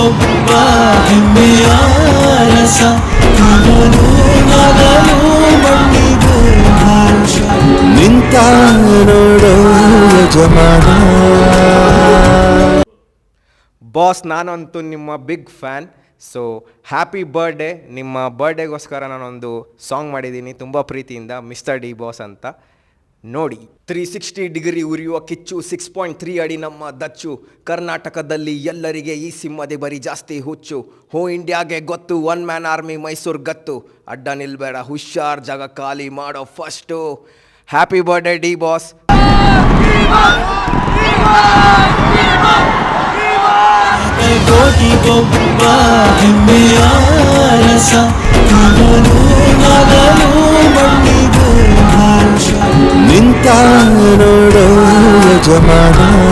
ಒಬ್ಬ ಹೆಮ್ಮೆಯ ರಸ ಬಾಸ್, ನಾನಂತೂ ನಿಮ್ಮ big fan, so happy birthday. ನಿಮ್ಮ ಬರ್ಡೇಗೋಸ್ಕರ ನಾನೊಂದು ಸಾಂಗ್ ಮಾಡಿದ್ದೀನಿ. ತುಂಬ ಪ್ರೀತಿಯಿಂದ ಮಿಸ್ಟರ್ ಡಿ ಬಾಸ್ ಅಂತ. ನೋಡಿ ತ್ರೀ ಸಿಕ್ಸ್ಟಿ ಡಿಗ್ರಿ ಉರಿಯುವ ಕಿಚ್ಚು ಸಿಕ್ಸ್ ಪಾಯಿಂಟ್ ತ್ರೀ ಅಡಿ ನಮ್ಮ ದಚ್ಚು. ಕರ್ನಾಟಕದಲ್ಲಿ ಎಲ್ಲರಿಗೆ ಈ ಸಿಂಹದೆ ಬರಿ ಜಾಸ್ತಿ ಹುಚ್ಚು. ಹೋ ಇಂಡಿಯಾಗೆ ಗೊತ್ತು ಒನ್ ಮ್ಯಾನ್ ಆರ್ಮಿ ಮೈಸೂರು ಗತ್ತು. ಅಡ್ಡ ನಿಲ್ಬೇಡ, ಹುಷಾರ್ ಜಾಗ ಖಾಲಿ ಮಾಡೋ first happy birthday D boss Harsha ನಿಂತ ನೋಡೋ ಯಜಮಾನ